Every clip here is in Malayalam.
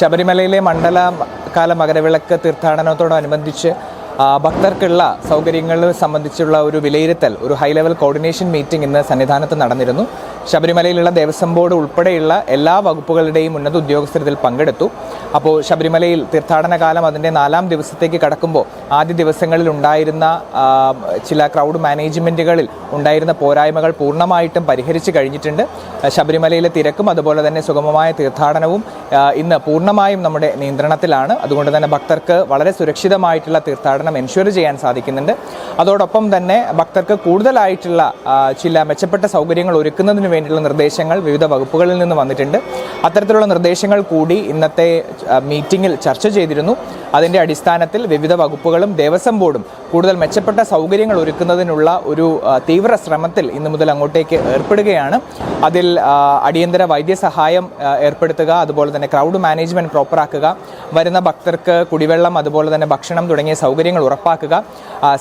ശബരിമലയിലെ മണ്ഡല കാല മകരവിളക്ക് തീർത്ഥാടനത്തോടനുബന്ധിച്ച് ഭക്തർക്കുള്ള സൗകര്യങ്ങൾ സംബന്ധിച്ചുള്ള ഒരു വിലയിരുത്തൽ ഒരു ഹൈ ലെവൽ കോർഡിനേഷൻ മീറ്റിംഗ് ഇന്ന് സന്നിധാനത്ത് നടന്നിരുന്നു. ശബരിമലയിലുള്ള ദേവസ്വം ബോർഡ് ഉൾപ്പെടെയുള്ള എല്ലാ വകുപ്പുകളുടെയും ഉന്നത ഉദ്യോഗസ്ഥർ ഇതിൽ പങ്കെടുത്തു. അപ്പോൾ ശബരിമലയിൽ തീർത്ഥാടന കാലം അതിന്റെ നാലാം ദിവസത്തേക്ക് കടക്കുമ്പോൾ ആദ്യ ദിവസങ്ങളിൽ ഉണ്ടായിരുന്ന ചില ക്രൗഡ് മാനേജ്മെന്റുകളിൽ ഉണ്ടായിരുന്ന പോരായ്മകൾ പൂർണമായിട്ടും പരിഹരിച്ച് കഴിഞ്ഞിട്ടുണ്ട്. ശബരിമലയിലെ തിരക്കും അതുപോലെ തന്നെ സുഗമമായ തീർത്ഥാടനവും ഇന്ന് പൂർണമായും നമ്മുടെ നിയന്ത്രണത്തിലാണ്. അതുകൊണ്ട് തന്നെ ഭക്തർക്ക് വളരെ സുരക്ഷിതമായിട്ടുള്ള തീർത്ഥാടനം എൻഷുർ ചെയ്യാൻ സാധിക്കുന്നുണ്ട്. അതോടൊപ്പം തന്നെ ഭക്തർക്ക് കൂടുതലായിട്ടുള്ള ചില മെച്ചപ്പെട്ട സൗകര്യങ്ങൾ ഒരുക്കുന്നതിന് വേണ്ടിയുള്ള നിർദ്ദേശങ്ങൾ വിവിധ വകുപ്പുകളിൽ നിന്ന് വന്നിട്ടുണ്ട്. അത്തരത്തിലുള്ള നിർദ്ദേശങ്ങൾ കൂടി ഇന്നത്തെ മീറ്റിംഗിൽ ചർച്ച ചെയ്തിരുന്നു. അതിന്റെ അടിസ്ഥാനത്തിൽ വിവിധ വകുപ്പുകളും ദേവസ്വം ബോർഡും കൂടുതൽ മെച്ചപ്പെട്ട സൗകര്യങ്ങൾ ഒരുക്കുന്നതിനുള്ള ഒരു തീവ്ര ശ്രമത്തിൽ ഇന്നു മുതൽ അങ്ങോട്ടേക്ക് ഏർപ്പെടുകയാണ്. അതിൽ അടിയന്തര വൈദ്യസഹായം ഏർപ്പെടുത്തുക അതുപോലെ തന്നെ ക്രൗഡ് മാനേജ്മെന്റ് പ്രോപ്പറാക്കുക വരുന്ന ഭക്തർക്ക് കുടിവെള്ളം അതുപോലെ തന്നെ ഭക്ഷണം തുടങ്ങിയ സൗകര്യങ്ങൾ ഉറപ്പാക്കുക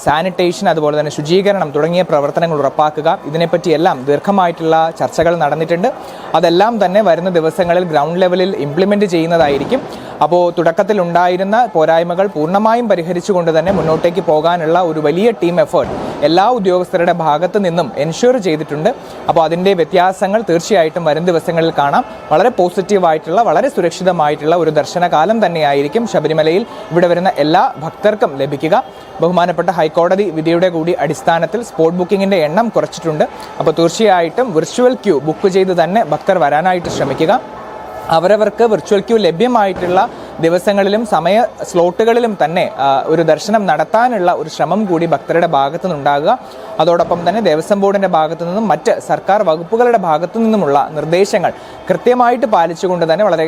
സാനിറ്റേഷൻ അതുപോലെ തന്നെ ശുചീകരണം തുടങ്ങിയ പ്രവർത്തനങ്ങൾ ഉറപ്പാക്കുക ഇതിനെപ്പറ്റിയെല്ലാം ദീർഘമായിട്ടുള്ള ചർച്ചകൾ നടന്നിട്ടുണ്ട്. അതെല്ലാം തന്നെ വരുന്ന ദിവസങ്ങളിൽ ഗ്രൗണ്ട് ലെവലിൽ ഇംപ്ലിമെന്റ് ചെയ്യുന്നതായിരിക്കും. അപ്പോൾ തുടക്കത്തിൽ ഉണ്ടായിരുന്ന പോരായ്മകൾ പൂർണമായും പരിഹരിച്ചുകൊണ്ട് തന്നെ മുന്നോട്ടേക്ക് പോകാനുള്ള ഒരു വലിയ ടീം എഫേർട്ട് എല്ലാ ഉദ്യോഗസ്ഥരുടെ ഭാഗത്ത് നിന്നും എൻഷുർ ചെയ്തിട്ടുണ്ട്. അപ്പോൾ അതിന്റെ വ്യത്യാസങ്ങൾ തീർച്ചയായിട്ടും വരും ദിവസങ്ങളിൽ കാണാം. വളരെ പോസിറ്റീവായിട്ടുള്ള വളരെ സുരക്ഷിതമായിട്ടുള്ള ഒരു ദർശനകാലം തന്നെയായിരിക്കും ശബരിമലയിൽ ഇവിടെ വരുന്ന എല്ലാ ഭക്തർക്കും ലഭിക്കുക. ബഹുമാനപ്പെട്ട ഹൈക്കോടതി വിധിയുടെ കൂടി അടിസ്ഥാനത്തിൽ സ്പോട്ട് ബുക്കിങ്ങിന്റെ എണ്ണം കുറച്ചിട്ടുണ്ട്. അപ്പോൾ തീർച്ചയായിട്ടും വിർച്വൽ ക്യൂ ബുക്ക് ചെയ്ത് തന്നെ ഭക്തർ വരാനായിട്ട് ശ്രമിക്കുക. അവരവർക്ക് വിർച്വൽ ക്യൂ ലഭ്യമായിട്ടുള്ള ദിവസങ്ങളിലും സമയ സ്ലോട്ടുകളിലും തന്നെ ഒരു ദർശനം നടത്താനുള്ള ഒരു ശ്രമം കൂടി ഭക്തരുടെ ഭാഗത്തു നിന്നുണ്ടാകുക. അതോടൊപ്പം തന്നെ ദേവസ്വം ബോർഡിന്റെ ഭാഗത്തു നിന്നും മറ്റ് സർക്കാർ വകുപ്പുകളുടെ ഭാഗത്തു നിന്നുമുള്ള നിർദ്ദേശങ്ങൾ കൃത്യമായിട്ട് പാലിച്ചുകൊണ്ട് തന്നെ വളരെ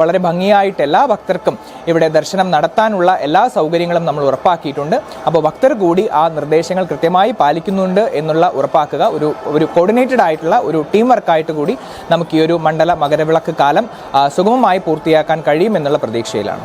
വളരെ ഭംഗിയായിട്ട് എല്ലാ ഭക്തർക്കും ഇവിടെ ദർശനം നടത്താനുള്ള എല്ലാ സൗകര്യങ്ങളും നമ്മൾ ഉറപ്പാക്കിയിട്ടുണ്ട്. അപ്പോൾ ഭക്തർ കൂടി ആ നിർദ്ദേശങ്ങൾ കൃത്യമായി പാലിക്കുന്നുണ്ട് എന്നുള്ള ഉറപ്പാക്കുക. ഒരു ഒരു കോർഡിനേറ്റഡ് ആയിട്ടുള്ള ഒരു ടീം വർക്കായിട്ട് കൂടി നമുക്ക് ഈ ഒരു മണ്ഡല മകരവിളക്ക് കാലം സുഗമമായി പൂർത്തിയാക്കാൻ കഴിയുമെന്നുള്ള പ്രതീക്ഷയിലാണ്.